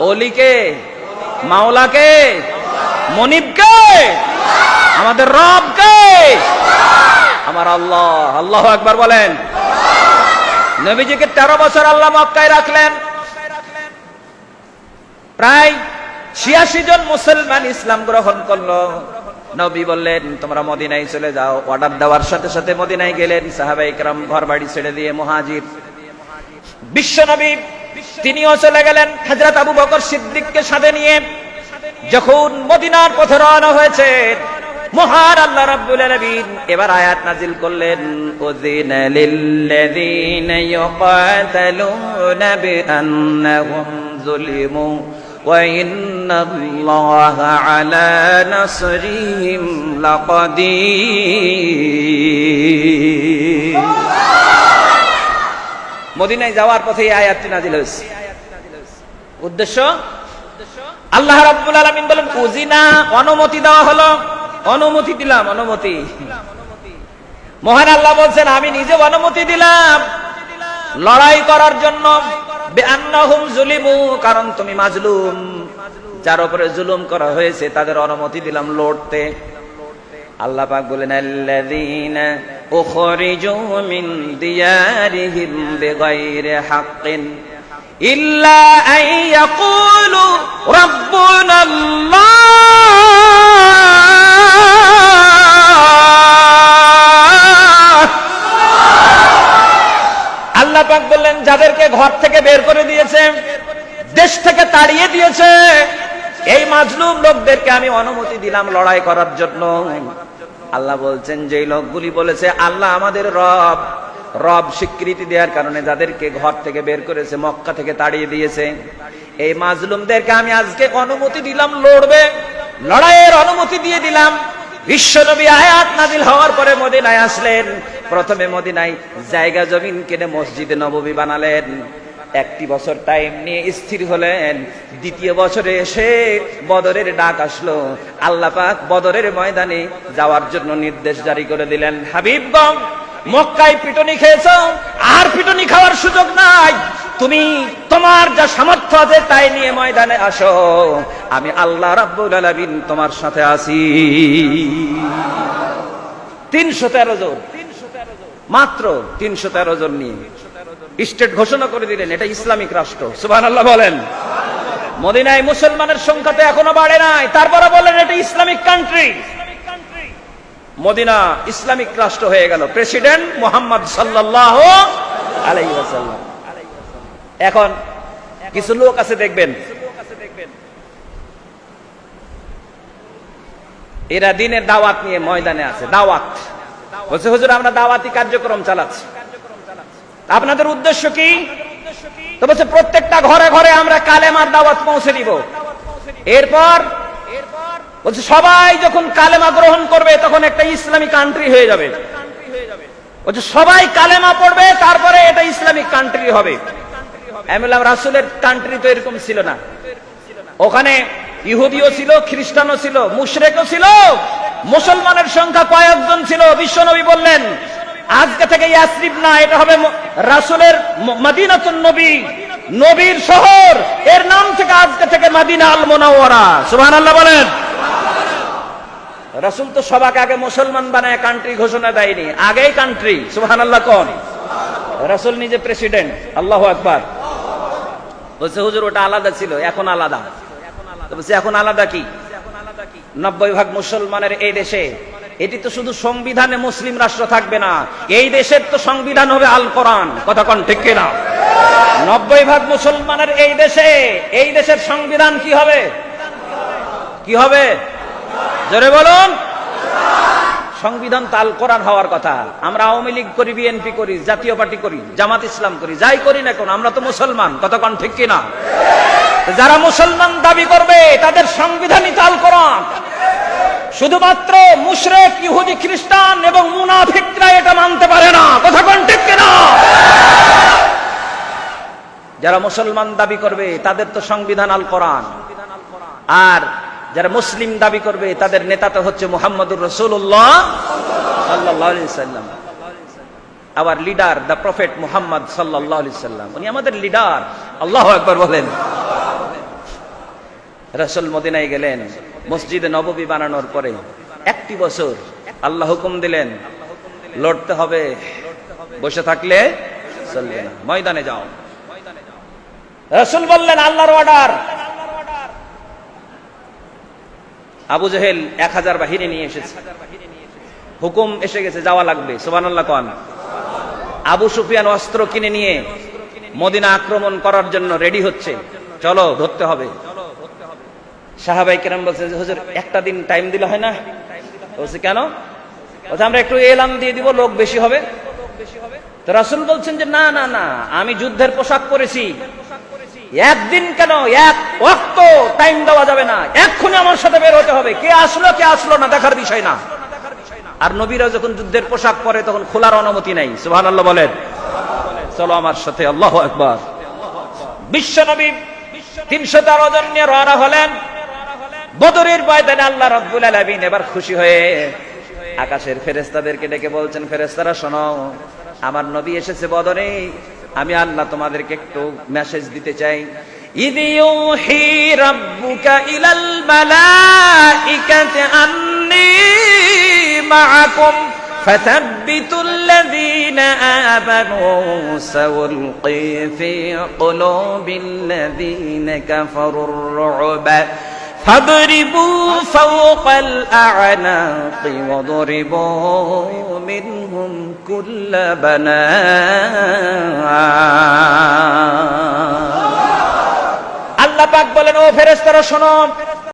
অলিকে, মাওলাকে, মনিবকে, আমাদের রবকে। আমার আল্লাহ আল্লাহ একবার বলেন। নবীজিকে তেরো বছর আল্লাহ মক্কায় রাখলেন। প্রায় ছিয়াশি জন মুসলমান ইসলাম গ্রহণ করল। নবী বললেন, তোমরা মদিনায় চলে যাও। অর্ডার দেওয়ার সাথে সাথে মদিনায় গেলেন। সাহাবাই কেরাম ঘর বাড়ি ছেড়ে দিয়ে মহাজির। বিশ্ব নবী তিনিও চলে গেলেন হযরত আবু বকর সিদ্দিককে সাথে নিয়ে। যখন মদিনার পথে রওনা হয়েছে, মহান আল্লাহ রাব্বুল আলামিন এবার আয়াত নাজিল করলেন, উযিনা লিল্লাযীনা ইউকাতালুনা বিআন্নাহুম যুলিমু ওয়া ইন্নাল্লাহা আলা নাসরিহিম লাকাদির. মদিনায় যাওয়ার পথে এই আয়াতটি নাজিল হয়েছে। উদ্দেশ্য? আল্লাহ রাব্বুল আলামিন বলেন, উজিনা, অনুমতি দেওয়া হলো। অনুমতি দিলাম, অনুমতি। মহান আল্লাহ বলছেন, আমি নিজে অনুমতি দিলাম। লড়াই করার জন্য কারণ তুমি মাজলুম। যার উপরে জুলুম করা হয়েছে, তাদের অনুমতি দিলাম লড়তে। আল্লাহ পাক বলেন, আল্লাযীনা উখরিজু মিন দিয়ারিহিম বিগাইরি হাক্কিন ইল্লা আন ইয়াকুলু রাব্বুনা আল্লাহ আল্লাহ পাক বললেন, যাদেরকে ঘর থেকে বের করে দিয়েছে, দেশ থেকে তাড়িয়ে দিয়েছে, এই মাজলুম লোকদেরকে আমি অনুমতি দিলাম লড়াই করার জন্য। আল্লাহ বলছেন যে লোকগুলি বলেছে, আল্লাহ আমাদের রব। রব স্বীকৃতি দেওয়ার কারণে যাদেরকে ঘর থেকে বের করেছে, মক্কা থেকে তাড়িয়ে দিয়েছে। এই মাজলুমদেরকে আমি আজকে অনুমতি দিলাম, লড়বে। লড়াইয়ের অনুমতি দিয়ে দিলাম। বিশ্বনবী আয়াত নাজিল হওয়ার পরে মদিনায় আসলেন। প্রথমে মদিনায় জায়গা জমিন কিনে মসজিদে নববী বানালেন। একটি বছর টাইম নিয়ে স্থির হলেন। দ্বিতীয় বছরে এসে বদরের ডাক আসলো। আল্লাহ পাক বদরের ময়দানে যাওয়ার জন্য নির্দেশ জারি করে দিলেন হাবিবগঞ্জ মক্কায় পিটনি খেয়েছ? আর পিটনি খাওয়ার সুযোগ নাই। তুমি তোমার যা সামর্থ্য আছে তাই নিয়ে ময়দানে আসো। আমি আল্লাহ রাব্বুল আলামিন তোমার সাথে আছি। তিনশো তেরো জন। মাত্র তিনশো তেরো জন নিয়ে। স্টেট ঘোষণা করে দিলেন, এটা ইসলামিক রাষ্ট্র। সুবাহ আল্লাহ বলেন। মদিনায় মুসলমানের সংখ্যা তো এখনও বাড়ে নাই। তারপরে বললেন, এটা ইসলামিক কান্ট্রি মদিনা ইসলামিক রাষ্ট্র হয়ে গেল। প্রেসিডেন্ট মোহাম্মদ সাল্লাহ আলাই ওয়াসাল্লাম। এখন কিছু লোক আছে, দেখবেন। এরা দিনের দাওয়াত নিয়ে ময়দানে আছে। দাওয়াত। বলছে, হুজুর, আমরা দাওয়াতি কার্যক্রম চালাচ্ছি। আপনাদের উদ্দেশ্য কি? তো বলছে, প্রত্যেকটা ঘরে ঘরে আমরা কালেমার দাওয়াত পৌঁছে দিব। এরপর বলছে, সবাই যখন কালেমা গ্রহণ করবে, তখন একটা ইসলামিক কান্ট্রি হয়ে যাবে। বলছে, সবাই কালেমা পড়বে, তারপরে এটা ইসলামিক কান্ট্রি হবে। রাসুলের কান্ট্রি তো এরকম ছিল না। ওখানে ইহুদিও ছিল, খ্রিস্টানও ছিল, মুশরেকও ছিল, মুসলমানের সংখ্যা কয়েকজন ছিল। বিশ্বনবী বললেন আজকে থেকে ইয়াসরিফ না, এটা হবে রাসুলের মদিনাতুন নবী, নবীর শহর। এর নাম থেকে আজকে থেকে মদিনা আল মোনাওয়ারা। সুবহানাল্লাহ বলেন। রাসুল তো সবাকে আগে মুসলমান বানায় কান্ট্রি ঘোষণা দেয়নি। আগেই কান্ট্রি সুবহানাল্লাহ কোন? রাসুল নিজে প্রেসিডেন্ট আল্লাহ আকবার। বলছে, হুজুর, ওটা আলাদা ছিল, এখন আলাদা। বলছে, এখন আলাদা কি? নব্বই ভাগ মুসলমানের এই দেশে এটি তো শুধু সংবিধানে মুসলিম রাষ্ট্র থাকবে না। এই দেশের তো সংবিধান হবে আল কোরআন। কথা কন ঠিক কিনা? নব্বই ভাগ মুসলমানের এই দেশে, এই দেশের সংবিধান কি হবে? কি হবে? জোরে বলুন। সংবিধান তাল কোরআন হওয়ার কথা। আমরা আওয়ামী লীগ করি, বিএনপি করি, জাতীয় পার্টি করি, জামাত ইসলাম করি, যাই করি না কোন, আমরা তো মুসলমান। কতক্ষণ ঠিক কিনা? যারা মুসলমান দাবি করবে, তাদের সংবিধানই তাল কোরআন। শুধুমাত্র মুশরেক, ইহুদি, খ্রিস্টান এবং মুনাফিকরা এটা মানতে পারে না। কতক্ষণ ঠিক কিনা? যারা মুসলমান দাবি করবে, তাদের তো সংবিধান আল কোরআন। আর যারা মুসলিম দাবি করবে, তাদের নেতা তো হচ্ছে মুহাম্মদুর রসুল্লাহ সাল্লাম। আবার লিডার, দ্য প্রফেট মুহাম্মদ সাল্লাহ সাল্লাম। উনি আমাদের লিডার। আল্লাহ একবার বলেন। রসুল মদিনায় গেলেন। মসজিদে নববী বানানোর পরে একটি বছর আল্লাহ হুকুম দিলেন, লড়তে হবে, বসে থাকলে চলবে না। ময়দানে যাও। রসুল বললেন, আল্লাহর অর্ডার। আবু জহেল এক হাজার বাহিনী নিয়ে এসেছে। হুকুম এসে গেছে, যাওয়া লাগবে। সুবানাল্লাহ কন। আবু সুফিয়ান অস্ত্র কিনে নিয়ে মদিনা আক্রমণ করার জন্য রেডি হচ্ছে। চলো, ধরতে হবে। সাহাবাই কেরাম বলছে যে, হুজুর একটা দিন টাইম দিলে হয় না? বলছে কেন? বলছে আমরা একটু এলাম দিয়ে দিব লোক বেশি হবে। তো রাসুল বলছেন যে না না না আমি যুদ্ধের পোশাক পরেছি। একদিন কেন? এক ওয়াক্ত টাইম দেওয়া যাবে না। এক্ষুনি আমার সাথে বের হতে হবে। কে আসলো কে আসলো না দেখার বিষয় না। আর নবীরা যখন যুদ্ধের পোশাক পরে তখন খোলার অনুমতি নাই। সুহান আল্লাহ বলেন। চলো আমার সাথে আল্লাহ একবার বিশ্ব নবী তিনশো তেরো জন নিয়ে রওনা হলেন। বদরের ময়দানে আল্লাহ রব্বুল আলামিন এবার খুশি হয়ে আকাশের ফেরেস্তাদেরকে ডেকে বলছেন ফেরেস্তারা শোনো আমার নবী এসেছে বদরে আমি আল্লাহ তোমাদেরকে একটু মেসেজ দিতে চাই إذ يوحي ربك إلى الملائكة أني معكم فثبتوا الذين آمنوا سألقي في قلوب الذين كفروا الرعب فاضربوا فوق الأعناق وضربوا منهم كل بنان আল্লাহ পাক বলেন ও ফেরেস্তারা শোনো